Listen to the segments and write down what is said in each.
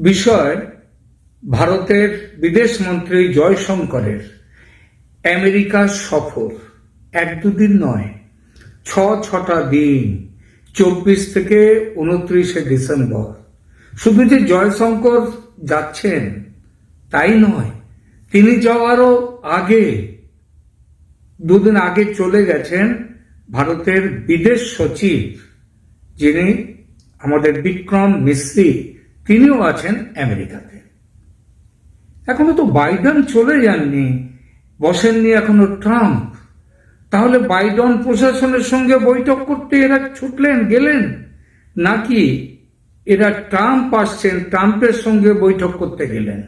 বিষয় ভারতের বিদেশ মন্ত্রী জয়শঙ্করের আমেরিকা সফর। এক দুদিন নয়, ছ ছটা দিন, চব্বিশ থেকে উনত্রিশে ডিসেম্বর। শুধু যে জয়শঙ্কর যাচ্ছেন, তাই নয়, তিনি যাওয়ারও আগে, দুদিন আগে চলে গেছেন ভারতের বিদেশ সচিব, যিনি আমাদের বিক্রম মিস্ত্রি তিনিও আছেন আমেরিকাতে। এখনও তো বাইডেন চলে যাননি, বসেননি এখনও ট্রাম্প। তাহলে বাইডন প্রশাসনের সঙ্গে বৈঠক করতে এরা ছুটলেন, গেলেন? নাকি এরা ট্রাম্প আসছেন, ট্রাম্পের সঙ্গে বৈঠক করতে গেলেন?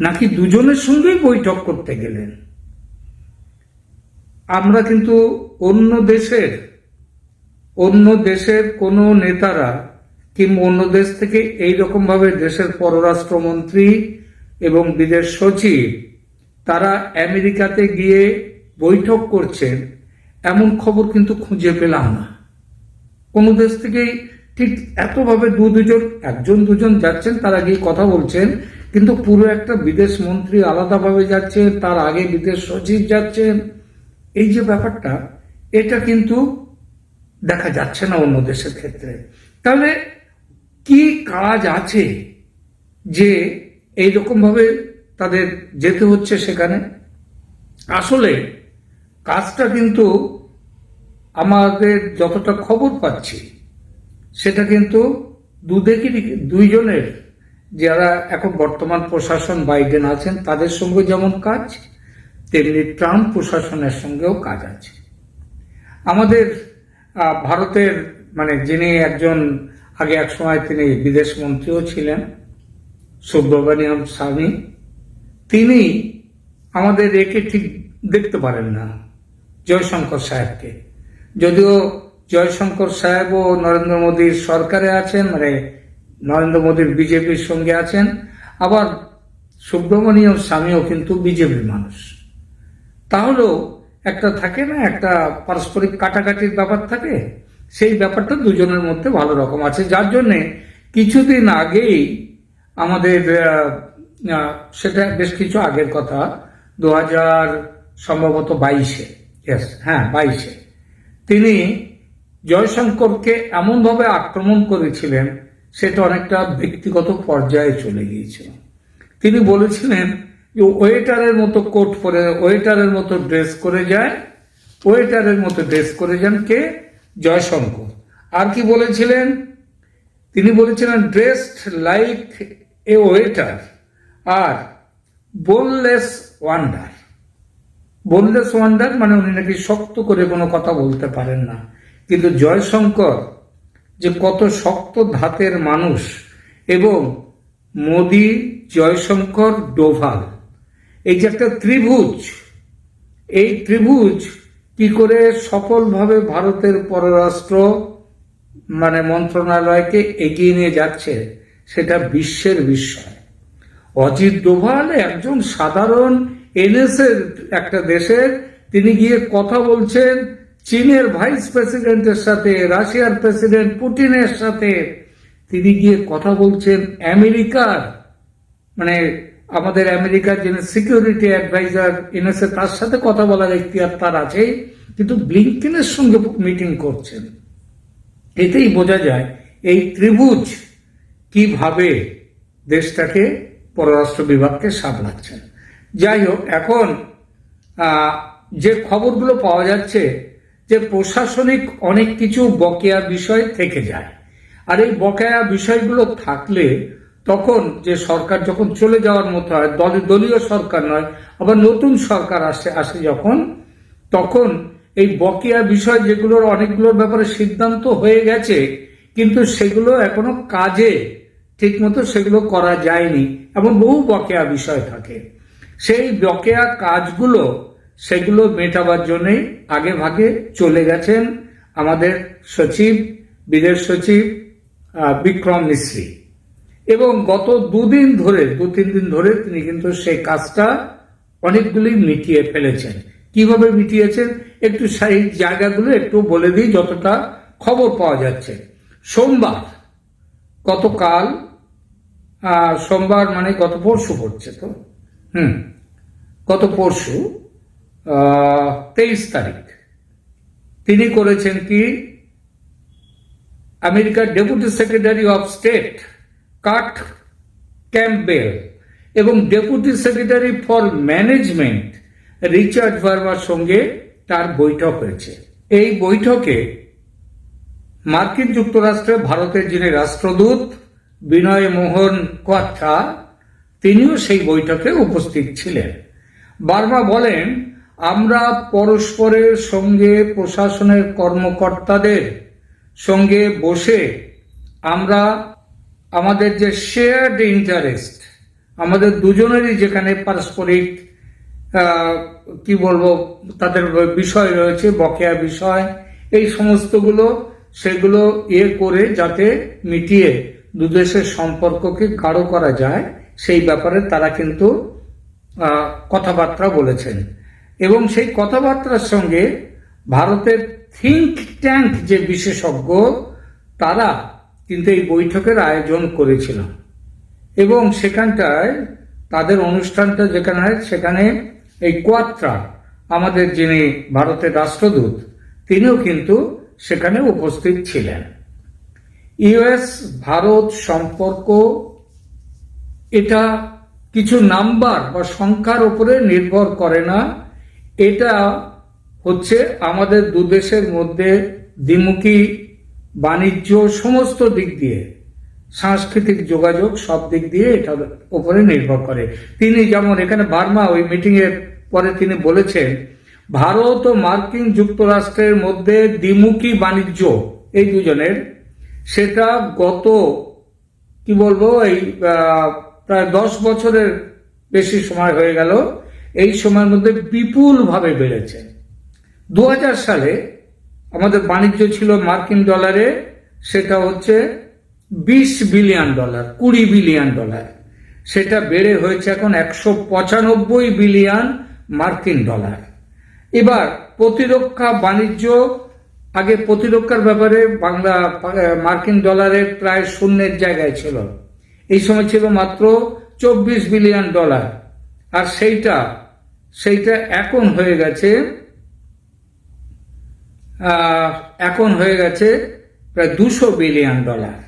নাকি দুজনের সঙ্গেই বৈঠক করতে গেলেন? আমরা কিন্তু অন্য দেশের অন্য দেশের কোনো নেতারা কিংবা অন্য দেশ থেকে এই রকম ভাবে দেশের পররাষ্ট্রমন্ত্রী এবং বিদেশ সচিব, তারা আমেরিকাতে গিয়ে বৈঠক করছেন, এমন খবর কিন্তু খুঁজে পেলাম না। কোন দেশ থেকেই ঠিক এতভাবে দু দুজন একজন দুজন যাচ্ছেন, তারা গিয়ে কথা বলছেন, কিন্তু পুরো একটা বিদেশ মন্ত্রী আলাদাভাবে যাচ্ছে তার আগে বিদেশ সচিব যাচ্ছেন। এই যে ব্যাপারটা, এটা কিন্তু দেখা যাচ্ছে না অন্য দেশের ক্ষেত্রে। তাহলে কি কাজ আছে যে এইরকম ভাবে তাদের যেতে হচ্ছে সেখানে? আসলে কাজটা কিন্তু আমাদের যতটা খবর পাচ্ছি, সেটা কিন্তু দুদিকেরই দুইজনের। যারা এখন বর্তমান প্রশাসন বাইডেন আছেন, তাদের সঙ্গে যেমন কাজ, তেমনি ট্রাম্প প্রশাসনের সঙ্গেও কাজ আছে। আমাদের ভারতের মানে যিনি একজন আগে এক সময় তিনি বিদেশ মন্ত্রীও ছিলেন সুব্রমণিয়ম স্বামী। তিনি আমাদের একে ঠিক দেখতে পারেন না, জয়শঙ্কর সাহেবকে। যদিও জয়শঙ্কর সাহেবও নরেন্দ্র মোদীর সরকারে আছেন মানে নরেন্দ্র মোদীর বিজেপির সঙ্গে আছেন, আবার সুব্রমণিয়ম স্বামীও কিন্তু বিজেপির মানুষ। তাহলেও একটা থাকে না, একটা পারস্পরিক কাটাকাটির ব্যাপার থাকে? সেই ব্যাপারটা দুজনের মধ্যে ভালো রকম আছে। যার জন্যে কিছুদিন আগেই আমাদের সেটা বেশ কিছু আগের কথা দু হাজার সম্ভবত বাইশে ইয়েস হ্যাঁ বাইশে, তিনি জয়শঙ্করকে এমনভাবে আক্রমণ করেছিলেন, সেটা অনেকটা ব্যক্তিগত পর্যায়ে চলে গিয়েছিল। তিনি বলেছিলেন যে ওয়েটারের মতো কোট পরে, ওয়েটারের মতো ড্রেস করে যায় ওয়েটারের মতো ড্রেস করে যান, কে? জয়শঙ্কর। আর কি বলেছিলেন? তিনি বলেছিলেন ড্রেসড লাইক এ ওয়েটার আর বোনলেস ওয়ান্ডার বোনলেস ওয়ান্ডার মানে উনি নাকি শক্ত করে কোনো কথা বলতে পারেন না। কিন্তু জয়শঙ্কর যে কত শক্ত ধাতের মানুষ এবং মোদি, জয়শঙ্কর, ডোভাল, এই যে একটা ত্রিভুজ, এই ত্রিভুজ কি করে সফলভাবে ভারতের পররাষ্ট্র মানে মন্ত্রণালয়কে এগিয়ে নিয়ে যাচ্ছে, সেটা বিশ্বের বিস্ময় অজিত ডোভাল একজন সাধারণ এনএসের একটা দেশের, তিনি গিয়ে কথা বলছেন চীনের ভাইস প্রেসিডেন্টের সাথে, রাশিয়ার প্রেসিডেন্ট পুটিনের সাথে। তিনি গিয়ে কথা বলছেন আমেরিকার মানে আমাদের আমেরিকার যিনি সিকিউরিটি অ্যাডভাইজার এনএসএ তার সাথে কথা বলার এখতিয়ার তার আছে কিন্তু ব্লিঙ্কেনের সঙ্গে মিটিং করছেন। এতেই বোঝা যায়, এই ত্রিভুজ কীভাবে দেশটাকে পররাষ্ট্র বিভাগকে সামলাচ্ছেন। যাই হোক, এখন যে খবরগুলো পাওয়া যাচ্ছে যে প্রশাসনিক অনেক কিছু বকেয়া বিষয় থেকে যায়। আর এই বকেয়া বিষয়গুলো থাকলে তখন যে সরকার যখন চলে যাওয়ার মতো হয়, দল- দলীয় সরকার নয়, আবার নতুন সরকার আসে আসে যখন, তখন এই বকেয়া বিষয় যেগুলোর অনেকগুলোর ব্যাপারে সিদ্ধান্ত হয়ে গেছে, কিন্তু সেগুলো এখনও কাজে ঠিকমতো সেগুলো করা যায়নি, এমন বহু বকেয়া বিষয় থাকে। সেই বকেয়া কাজগুলো, সেগুলো মেটাবার জন্যই আগে ভাগে চলে গেছেন আমাদের সচিব, বিদেশ সচিব বিক্রম মিশ্রী এবং গত দুদিন ধরে দু তিন দিন ধরে তিনি কিন্তু সেই কাজটা অনেকগুলি মিটিয়ে ফেলেছেন। কীভাবে মিটিয়েছেন? একটু সেই জায়গাগুলো একটু বলে দিই, যতটা খবর পাওয়া যাচ্ছে। সোমবার, গতকাল সোমবার মানে গত পরশু পড়ছে তো? হুম, গত পরশু তেইশ তারিখ। তিনি করেছেন কি? আমেরিকার deputy secretary of state Kurt Campbell এবং deputy secretary for management Richard ভার্মার সঙ্গে তার বৈঠক হয়েছে। এই বৈঠকে মার্কিন যুক্তরাষ্ট্রে ভারতের যিনি রাষ্ট্রদূত বিনয় মোহন কোয়াত্রা, তিনিও সেই বৈঠকে উপস্থিত ছিলেন। বার্মা বলেন, আমরা পরস্পরের সঙ্গে প্রশাসনের কর্মকর্তাদের সঙ্গে বসে আমরা আমাদের যে শেয়ার্ড ইন্টারেস্ট আমাদের দুজনেরই যেখানে পারস্পরিক কি বলব, তাদের বিষয় রয়েছে, বকেয়া বিষয়, এই সমস্তগুলো, সেগুলো ইয়ে করে যাতে মিটিয়ে দুদেশের সম্পর্ককে গাঢ় করা যায়, সেই ব্যাপারে তারা কিন্তু কথাবার্তা বলেছেন। এবং সেই কথাবার্তার সঙ্গে ভারতের থিঙ্ক ট্যাঙ্ক যে বিশেষজ্ঞ, তারা কিন্তু এই বৈঠকের আয়োজন করেছিল এবং সেখানটায় তাদের অনুষ্ঠানটা যেখানে হয়, সেখানে এই কোয়াত্রা, আমাদের যিনি ভারতের রাষ্ট্রদূত, তিনিও কিন্তু সেখানে উপস্থিত ছিলেন। ইউএস, ভারত সম্পর্ক, এটা কিছু নাম্বার বা সংখ্যার উপরে নির্ভর করে না। এটা হচ্ছে আমাদের দুদেশের মধ্যে দ্বিমুখী বাণিজ্য সমস্ত দিক দিয়ে, সাংস্কৃতিক যোগাযোগ সব দিক দিয়ে এটার উপরে নির্ভর করে। তিনি যেমন এখানে বার্মা ওই মিটিং এর পরে তিনি বলেছেন, ভারত ও মার্কিন যুক্তরাষ্ট্রের মধ্যে দ্বিমুখী বাণিজ্য, এই দুজনের। সেটা গত, কি বলব, এই প্রায় দশ বছরের বেশি সময় হয়ে গেল। এই সময়ের মধ্যে বিপুল ভাবে বেড়েছে। দু হাজার সালে আমাদের বাণিজ্য ছিল মার্কিন ডলারে, সেটা হচ্ছে বিশ বিলিয়ন ডলার, কুড়ি বিলিয়ন ডলার। সেটা বেড়ে হয়েছে এখন একশো পঁচানব্বই বিলিয়ন মার্কিন ডলার। এবার প্রতিরক্ষা বাণিজ্য, আগে প্রতিরক্ষার ব্যাপারে বাংলা মার্কিন ডলারের প্রায় শূন্যের জায়গায় ছিল। এই সময় ছিল মাত্র চব্বিশ বিলিয়ন ডলার। আর সেইটা সেইটা এখন হয়ে গেছে এখন হয়ে গেছে প্রায় দুশো বিলিয়ন ডলার।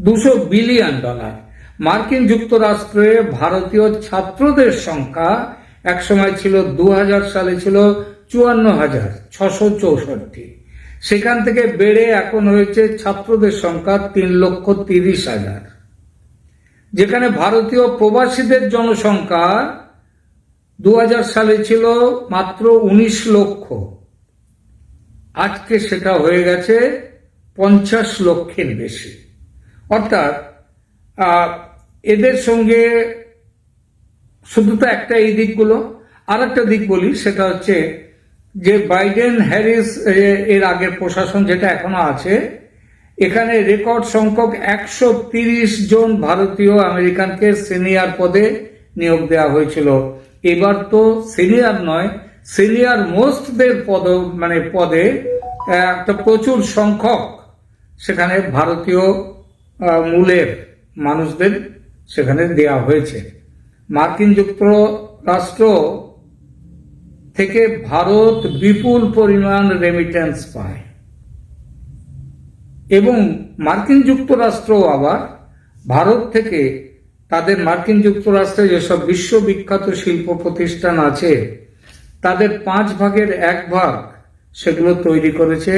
দুশো বিলিয়ন ডলার। মার্কিন যুক্তরাষ্ট্রে ভারতীয় ছাত্রদের সংখ্যা একসময় ছিল দু হাজার, সালে ছিল চুয়ান্ন হাজার ছশো চৌষট্টি। সেখান থেকে বেড়ে এখন হয়েছে ছাত্রদের সংখ্যা তিন লক্ষ তিরিশ হাজার। যেখানে ভারতীয় প্রবাসীদের জনসংখ্যা দু হাজার, সালে ছিল মাত্র উনিশ লক্ষ। আজকে সেটা হয়ে গেছে পঞ্চাশ লক্ষের বেশি। অর্থাৎ এদের সঙ্গে শুধু তো একটা এই দিকগুলো আর একটা দিক বলি, সেটা হচ্ছে যে বাইডেন হ্যারিস এর আগের প্রশাসন যেটা এখনও আছে, এখানে রেকর্ড সংখ্যক একশো তিরিশ জন ভারতীয় আমেরিকানকে সিনিয়র পদে নিয়োগ দেওয়া হয়েছিল। এবার তো সিনিয়র নয় সিনিয়র মোস্টদের পদ মানে পদে একটা প্রচুর সংখ্যক সেখানে ভারতীয় মূলের মানুষদের সেখানে দেয়া হয়েছে। মার্কিন যুক্তরাষ্ট্র থেকে ভারত বিপুল পরিমাণ রেমিটেন্স পায়। এবং মার্কিন যুক্তরাষ্ট্র আবার ভারত থেকে তাদের মার্কিন যুক্তরাষ্ট্রে যেসব বিশ্ববিখ্যাত শিল্প প্রতিষ্ঠান আছে তাদের পাঁচ ভাগের এক ভাগ সেগুলো তৈরি করেছে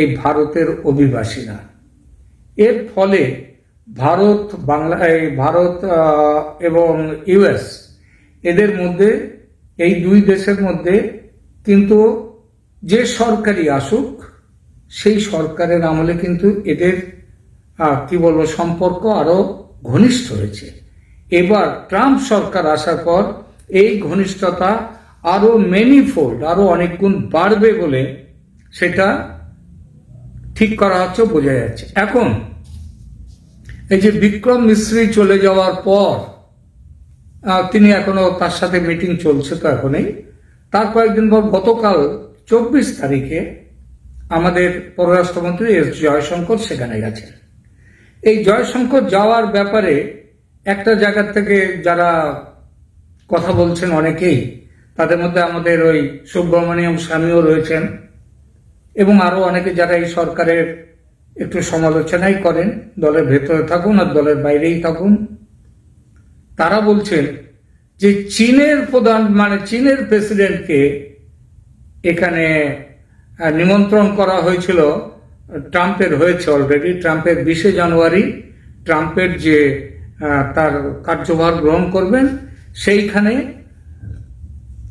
এই ভারতের অভিবাসীরা। এর ফলে ভারত, বাংলা, এই ভারত এবং ইউএস এদের মধ্যে, এই দুই দেশের মধ্যে কিন্তু যে সরকারি আসুক, সেই সরকারের আমলে কিন্তু এদের কি বলব, সম্পর্ক আরও ঘনিষ্ঠ হয়েছে। এবার ট্রাম্প সরকার আসার পর এই ঘনিষ্ঠতা আরও মেনিফোল্ড আরও অনেক গুণ বাড়বে বলে সেটা ঠিক করা হচ্ছে, বোঝা যাচ্ছে। এখন, এই যে বিক্রম মিস্ত্রি চলে যাওয়ার পর তিনি এখনও তার সাথে মিটিং চলছে তো এখনই। তার কয়েকদিন পর গতকাল চব্বিশ তারিখে আমাদের পররাষ্ট্রমন্ত্রী এস জয়শঙ্কর সেখানে গেছেন। এই জয়শঙ্কর যাওয়ার ব্যাপারে একটা জায়গা থেকে যারা কথা বলছেন অনেকেই তাদের মধ্যে আমাদের ওই সুব্রমণিয়ম স্বামীও রয়েছেন। এবং আরও অনেকে যারা এই সরকারের একটু সমালোচনাই করেন, দলের ভেতরে থাকুন আর দলের বাইরেই থাকুন, তারা বলছেন যে চীনের প্রধান মানে চীনের প্রেসিডেন্টকে এখানে নিমন্ত্রণ করা হয়েছিল, ট্রাম্পের হয়েছে অলরেডি ট্রাম্পের বিশে জানুয়ারি, ট্রাম্পের যে তার কার্যভার গ্রহণ করবেন, সেইখানে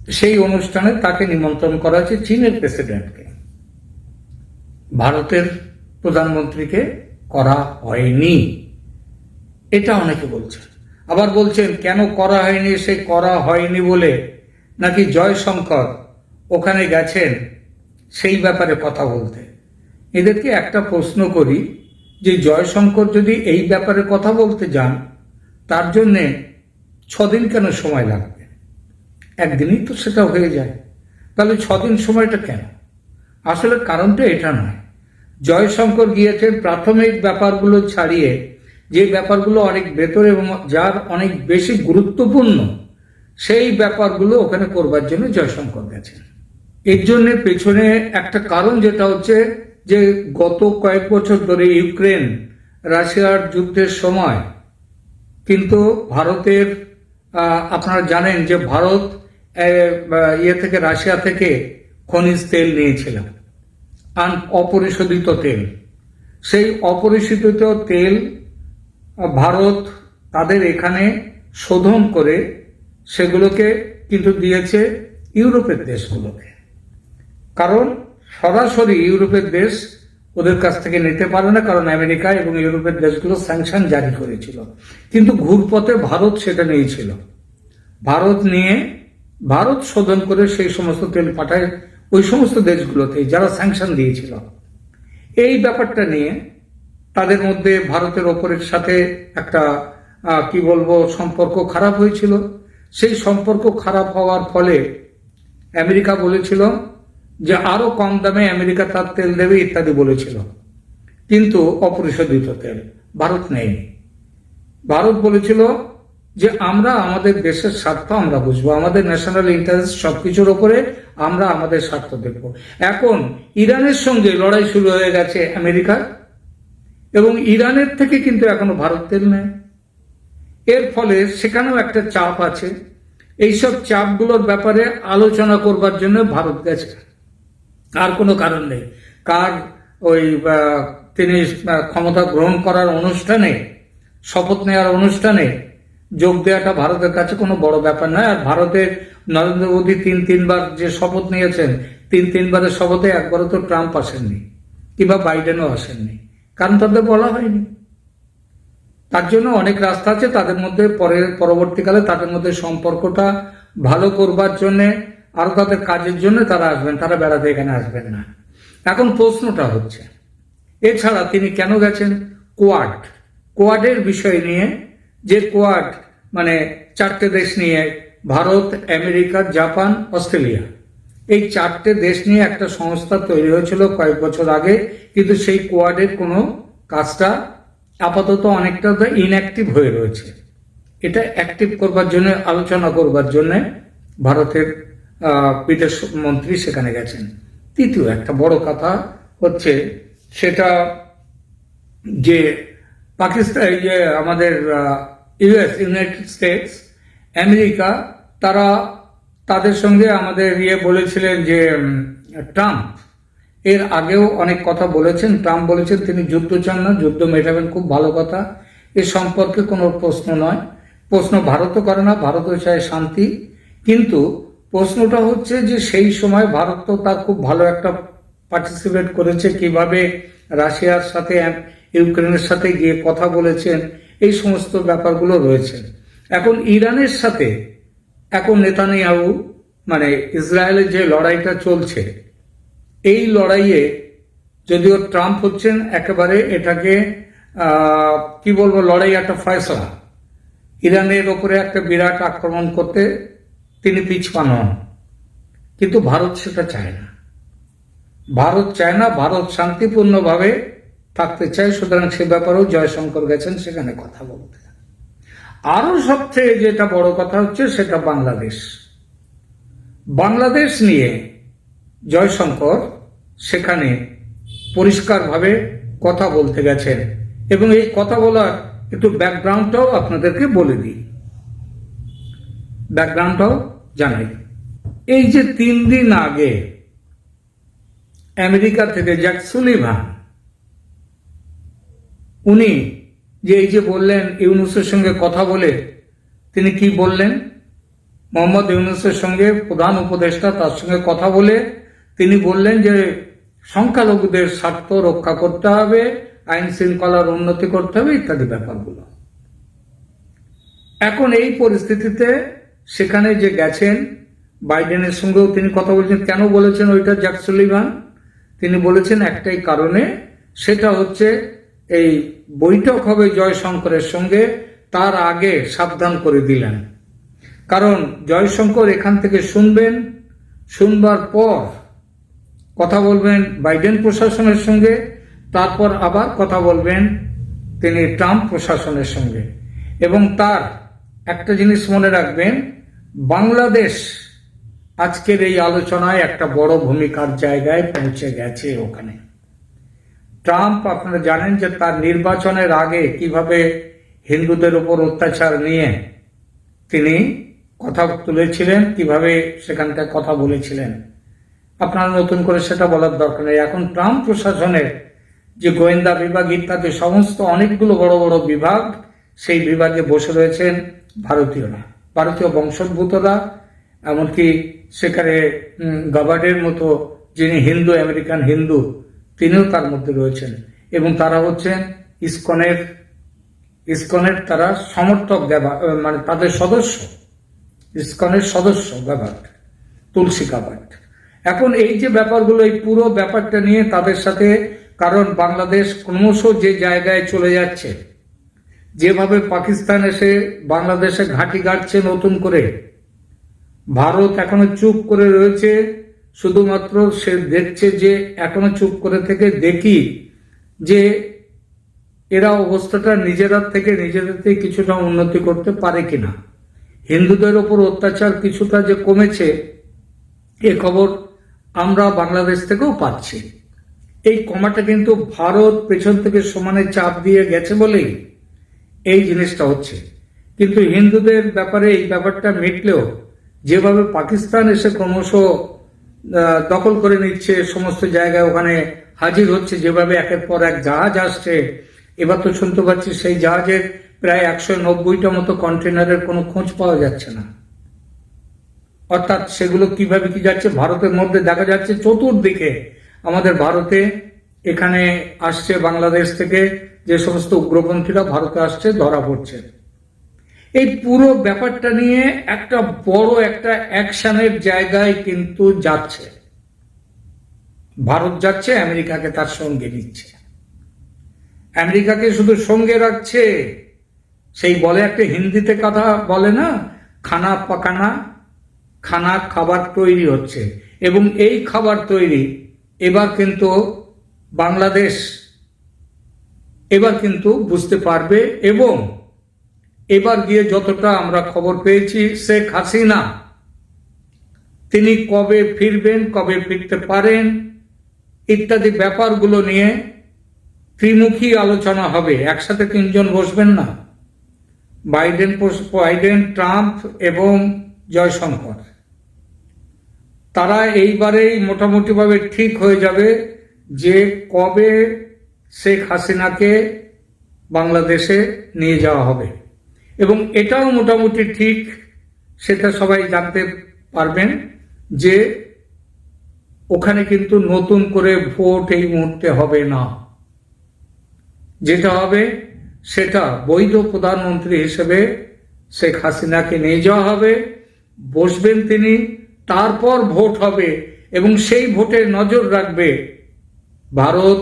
সেই অনুষ্ঠানে তাকে নিমন্ত্রণ করা হয়েছে চীনের প্রেসিডেন্টকে। ভারতের প্রধানমন্ত্রীকে করা হয়নি। এটা অনেকে বলছেন আবার বলছেন, কেন করা হয়নি? সে করা হয়নি বলে নাকি জয়শঙ্কর ওখানে গেছেন সেই ব্যাপারে কথা বলতে? এদেরকে একটা প্রশ্ন করি যে, জয়শঙ্কর যদি এই ব্যাপারে কথা বলতে যান, তার জন্যে ছদিন কেন সময় লাগবে? একদিনই তো সেটা হয়ে যায়। তাহলে ছদিন সময়টা কেন? আসলে কারণটা এটা নয়। জয়শঙ্কর গিয়েছেন প্রাথমিক ব্যাপারগুলো ছাড়িয়ে, যে ব্যাপারগুলো অনেক ভেতরে এবং যার অনেক বেশি গুরুত্বপূর্ণ, সেই ব্যাপারগুলো ওখানে করবার জন্য জয়শঙ্কর গেছেন। এর জন্য পেছনে একটা কারণ যেটা হচ্ছে যে গত কয়েক বছর ধরে ইউক্রেন রাশিয়ার যুদ্ধের সময় কিন্তু ভারতের আপনারা জানেন যে ভারত ইয়ে থেকে রাশিয়া থেকে খনিজ তেল নিয়েছিলাম। আন অপরিশোধিত তেল। সেই অপরিশোধিত তেল, ভারত তাদের এখানে শোধন করে সেগুলোকে কিন্তু দিয়েছে ইউরোপের দেশগুলোকে। কারণ সরাসরি ইউরোপের দেশ ওদের কাছ থেকে নিতে পারে না, কারণ আমেরিকা এবং ইউরোপের দেশগুলো স্যাংশন জারি করেছিল। কিন্তু ঘুরপথে ভারত সেটা নিয়েছিল। ভারত নিয়ে ভারত শোধন করে সেই সমস্ত তেল পাঠায় ওই সমস্ত দেশগুলোতে যারা স্যাংশন দিয়েছিল। এই ব্যাপারটা নিয়ে তাদের মধ্যে ভারতের ওপরের সাথে একটা কি বলব, সম্পর্ক খারাপ হয়েছিল। সেই সম্পর্ক খারাপ হওয়ার ফলে আমেরিকা বলেছিল যে আরও কম দামে আমেরিকা তার তেল দেবে ইত্যাদি বলেছিল। কিন্তু অপরিশোধিত তেল ভারত নেয়নি। ভারত বলেছিল যে আমরা আমাদের দেশের স্বার্থ আমরা বুঝব, আমাদের ন্যাশনাল ইন্টারেস্ট সবকিছুর ওপরে আমরা আমাদের স্বার্থ দেখব। এখন ইরানের সঙ্গে লড়াই শুরু হয়ে গেছে আমেরিকার, এবং ইরানের থেকে কিন্তু এখনও ভারত তেল নেয়। এর ফলে সেখানেও একটা চাপ আছে। এইসব চাপগুলোর ব্যাপারে আলোচনা করবার জন্য ভারত গেছে। আর কোনো কারণ নেই। কার ওই তিনি ক্ষমতা গ্রহণ করার অনুষ্ঠানে, শপথ নেওয়ার অনুষ্ঠানে যোগ দেওয়াটা ভারতের কাছে কোনো বড় ব্যাপার নয়। আর ভারতের নরেন্দ্র মোদী তিন, তিনবার যে শপথ নিয়েছেন, তিন, তিনবারের শপথে একবারও তো ট্রাম্প আসেননি কিংবা বাইডেনও আসেননি। কারণ তাদের বলা হয়নি। তার জন্য অনেক রাস্তা আছে, তাদের মধ্যে পরে, পরবর্তীকালে তাদের মধ্যে সম্পর্কটা ভালো করবার জন্য, আরও তাদের কাজের জন্য তারা আসবেন, তারা বেড়াতে এখানে আসবেন না। এখন প্রশ্নটা হচ্ছে, এছাড়া তিনি কেন গেছেন? কোয়াড। কোয়াডের বিষয় নিয়ে যে কোয়াড মানে চারটে দেশ নিয়ে, ভারত, আমেরিকা, জাপান, অস্ট্রেলিয়া। এই চারটে দেশ নিয়ে একটা সংস্থা তৈরি হয়েছিল কয়েক বছর আগে, কিন্তু সেই কোয়াডের কোনো কাজটা আপাতত অনেকটা তো ইনঅ্যাক্টিভ হয়ে রয়েছে। এটা অ্যাক্টিভ করবার জন্য, আলোচনা করবার জন্য ভারতের বিদেশ মন্ত্রী সেখানে গেছেন। তৃতীয় একটা বড় কথা হচ্ছে সেটা যে পাকিস্তান আমাদের ইউএস, ইউনাইটেড স্টেটস, আমেরিকা, তারা তাদের সঙ্গে আমাদের ইয়ে বলেছিলেন যে ট্রাম্প। এর আগেও অনেক কথা বলেছেন। ট্রাম্প বলেছেন তিনি যুদ্ধ চান না, যুদ্ধ মেটাবেন, খুব ভালো কথা। এ সম্পর্কে কোনো প্রশ্ন নয়। প্রশ্ন ভারতও করে না, ভারতও চায় শান্তি। কিন্তু প্রশ্নটা হচ্ছে যে, সেই সময় ভারত তো তার খুব ভালো একটা পার্টিসিপেট করেছে। কীভাবে রাশিয়ার সাথে, ইউক্রেনের সাথে গিয়ে কথা বলেছেন এই সমস্ত ব্যাপারগুলো রয়েছে। এখন ইরানের সাথে এখন নেতানিয়াহু মানে ইসরায়েলের যে লড়াইটা চলছে, এই লড়াইয়ে যদিও ট্রাম্প হচ্ছেন একেবারে এটাকে কি বলব, লড়াই একটা ফয়সলা। ইরানের ওপরে একটা বিরাট আক্রমণ করতে তিনি পিছপান হন কিন্তু ভারত সেটা চায় না। ভারত চায় না, ভারত শান্তিপূর্ণভাবে থাকতে চাই, সুতরাং সে ব্যাপারেও জয়শঙ্কর গেছেন, সেখানে কথা বলতে। আরও সবচেয়ে যেটা বড় কথা হচ্ছে, সেটা বাংলাদেশ। বাংলাদেশ নিয়ে জয়শঙ্কর সেখানে পরিষ্কারভাবে কথা বলতে গেছেন, এবং এই কথা বলার একটু ব্যাকগ্রাউন্ডটাও আপনাদেরকে বলে দিই। ব্যাকগ্রাউন্ডটাও জানাই। এই যে তিন দিন আগে আমেরিকা থেকে জ্যাক সুলিভান উনি যে এই যে বললেন ইউনুসের সঙ্গে কথা বলে, তিনি কি বললেন? মোহাম্মদ ইউনুসের সঙ্গে প্রধান উপদেষ্টা তার সঙ্গে কথা বলে, তিনি বললেন যে সংখ্যালঘুদের স্বার্থ রক্ষা করতে হবে, আইন শৃঙ্খলার উন্নতি করতে হবে, ইত্যাদি ব্যাপারগুলো। এখন এই পরিস্থিতিতে সেখানে যে গেছেন, বাইডেনের সঙ্গেও তিনি কথা বলছেন। কেন বলেছেন ওইটা জ্যাক সুলিভান? তিনি বলেছেন একটাই কারণে, সেটা হচ্ছে এই বৈঠক হবে জয়শঙ্করের সঙ্গে, তার আগে সাবধান করে দিলেন। কারণ জয়শঙ্কর এখান থেকে শুনবেন, শুনবার পর কথা বলবেন বাইডেন প্রশাসনের সঙ্গে, তারপর আবার কথা বলবেন তিনি ট্রাম্প প্রশাসনের সঙ্গে। এবং তার একটা জিনিস মনে রাখবেন, বাংলাদেশ আজকের এই আলোচনায় একটা বড় ভূমিকার জায়গায় পৌঁছে গেছে ওখানে। ট্রাম্প, আপনারা জানেন যে তার নির্বাচনের আগে কীভাবে হিন্দুদের উপর অত্যাচার নিয়ে তিনি কথা তুলেছিলেন, কীভাবে সেখানকার কথা বলেছিলেন। আপনারা নতুন করে সেটা বলার দরকার নেই। এখন ট্রাম্প প্রশাসনের যে গোয়েন্দা বিভাগ, ইত্যাদি, সমস্ত অনেকগুলো বড় বড় বিভাগ, সেই বিভাগে বসে রয়েছেন ভারতীয়রা, ভারতীয় বংশোদ্ভূতরা, এমনকি সেখানে গাবার্ডের মতো যিনি হিন্দু, আমেরিকান হিন্দু তিনিও তার মধ্যে রয়েছেন এবং তারা হচ্ছেন ইসকনের ইসকনের তারা সমর্থক ব্যবহার মানে তাদের সদস্য, ইসকনের সদস্য গাবার্ড তুলসী গাবার্ড এখন এই যে ব্যাপারগুলো, এই পুরো ব্যাপারটা নিয়ে তাদের সাথে, কারণ বাংলাদেশ ক্রমশ যে জায়গায় চলে যাচ্ছে, যেভাবে পাকিস্তান এসে বাংলাদেশে ঘাঁটি গাড়ছে নতুন করে, ভারত এখনও চুপ করে রয়েছে শুধুমাত্র সে দেখছে যে, এখনও চুপ করে থেকে দেখি যে, এরা অবস্থাটা নিজেরা থেকে নিজেদের থেকে কিছুটা উন্নতি করতে পারে কিনা। হিন্দুদের ওপর অত্যাচার কিছুটা যে কমেছে, এ খবর আমরা বাংলাদেশ থেকেও পাচ্ছি। এই কমাটা কিন্তু ভারত পেছন থেকে সমানে চাপ দিয়ে গেছে বলেই এই জিনিসটা হচ্ছে। কিন্তু হিন্দুদের ব্যাপারে এই ব্যাপারটা মিটলেও, যেভাবে পাকিস্তান এসে ক্রমশ দখল করে নিচ্ছে, সমস্ত জায়গায় ওখানে হাজির হচ্ছে, যেভাবে একের পর এক জাহাজ আসছে। এবার তো শুনতে পাচ্ছি সেই জাহাজের প্রায় একশো নব্বইটা মতো কন্টেনারের কোনো খোঁজ পাওয়া যাচ্ছে না। অর্থাৎ সেগুলো কীভাবে কি যাচ্ছে, ভারতের মধ্যে দেখা যাচ্ছে চতুর্দিকে আমাদের ভারতে এখানে আসছে বাংলাদেশ থেকে যে সমস্ত উগ্রপন্থীরা ভারতে আসছে, ধরা পড়ছে। এই পুরো ব্যাপারটা নিয়ে একটা বড় একটা অ্যাকশনের জায়গায় কিন্তু যাচ্ছে। ভারত যাচ্ছে, আমেরিকাকে তার সঙ্গে নিচ্ছে। আমেরিকাকে শুধু সঙ্গে রাখছে, সেই বলে একটা হিন্দিতে কথা বলে না, খানা পাকানা, খানা খাবার তৈরি হচ্ছে। এবং এই খাবার তৈরি, এবার কিন্তু বাংলাদেশ, এবার কিন্তু বুঝতে পারবে এবং এবার গিয়ে যতটা আমরা খবর পেয়েছি, শেখ হাসিনা, তিনি কবে ফিরবেন, কবে ফিরতে পারেন, ইত্যাদি ব্যাপারগুলো নিয়ে ত্রিমুখী আলোচনা হবে। একসাথে তিনজন বসবেন না। বাইডেন বাইডেন, ট্রাম্প এবং জয়শঙ্কর। তারা এইবারেই মোটামুটিভাবে ঠিক হয়ে যাবে যে কবে শেখ হাসিনাকে বাংলাদেশে নিয়ে যাওয়া হবে। এবং এটাও মোটামুটি ঠিক, সেটা সবাই জানতে পারবেন যে ওখানে কিন্তু নতুন করে ভোট এই মুহূর্তে হবে না। যেটা হবে সেটা বৈধ প্রধানমন্ত্রী হিসেবে শেখ হাসিনাকে নিয়ে যাওয়া হবে, বসবেন তিনি, তারপর ভোট হবে এবং সেই ভোটে নজর রাখবে ভারত,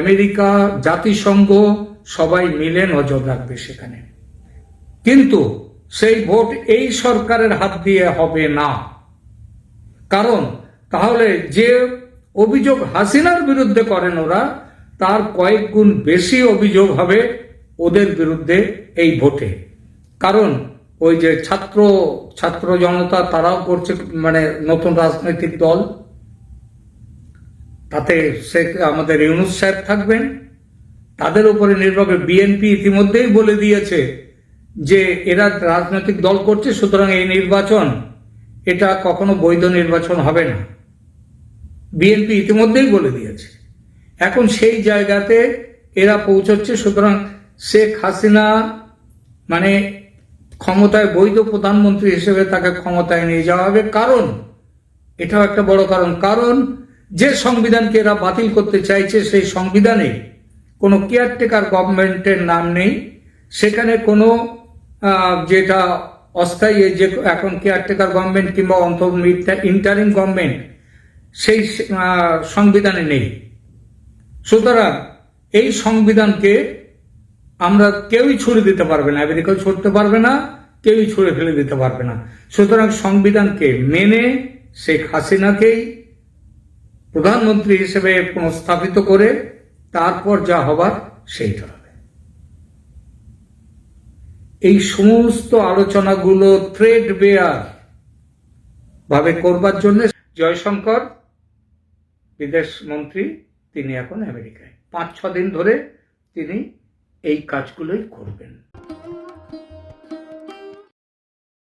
আমেরিকা, জাতিসংঘ, সবাই মিলে নজর রাখবে সেখানে। কিন্তু সেই ভোট এই সরকারের হাত দিয়ে হবে না। কারণ তাহলে যে অভিযোগ হাসিনার বিরুদ্ধে করেন ওরা, তার কয়েক গুণ বেশি অভিযোগ হবে ওদের বিরুদ্ধে এই ভোটে। কারণ ওই যে ছাত্র ছাত্র জনতা তারাও করছে মানে নতুন রাজনৈতিক দল। তাতে সে আমাদের ইউনুস সাহেব থাকবেন। তাদের উপরে নির্ভর বিএনপি ইতিমধ্যেই বলে দিয়েছে যে এরা রাজনৈতিক দল করছে, সুতরাং এই নির্বাচন, এটা কখনো বৈধ নির্বাচন হবে না। বিএনপি ইতিমধ্যেই বলে দিয়েছে। এখন সেই জায়গাতে এরা পৌঁছচ্ছে, সুতরাং শেখ হাসিনা মানে ক্ষমতায় বৈধ প্রধানমন্ত্রী হিসেবে তাকে ক্ষমতায় নিয়ে যাওয়া হবে। কারণ, এটাও একটা বড় কারণ কারণ যে সংবিধানকে এরা বাতিল করতে চাইছে, সেই সংবিধানে কোনো কেয়ারটেকার গভর্নমেন্টের নাম নেই। সেখানে কোনো যেটা অস্থায়ী যে এখন কেয়ারটেকার গভর্নমেন্ট কিংবা অন্ত ইন্টারিম গভর্নমেন্ট সেই সংবিধানে নেই। সুতরাং এই সংবিধানকে আমরা কেউই ছুড়ে দিতে পারবে না। আমেরিকাও ছুটতে পারবে না, কেউই ছুড়ে ফেলে দিতে পারবে না। সুতরাং সংবিধানকে মেনে শেখ হাসিনাকেই প্রধানমন্ত্রী হিসেবে পুনঃস্থাপিত করে, তারপর যা হবার সেইটা। এই সমস্ত আলোচনাগুলো থ্রেড বেয়ার ভাবে করবার জন্য জয়শঙ্কর, বিদেশ মন্ত্রী, তিনি এখন আমেরিকায়। পাঁচ ছ দিন ধরে তিনি এই কাজগুলোই করবেন।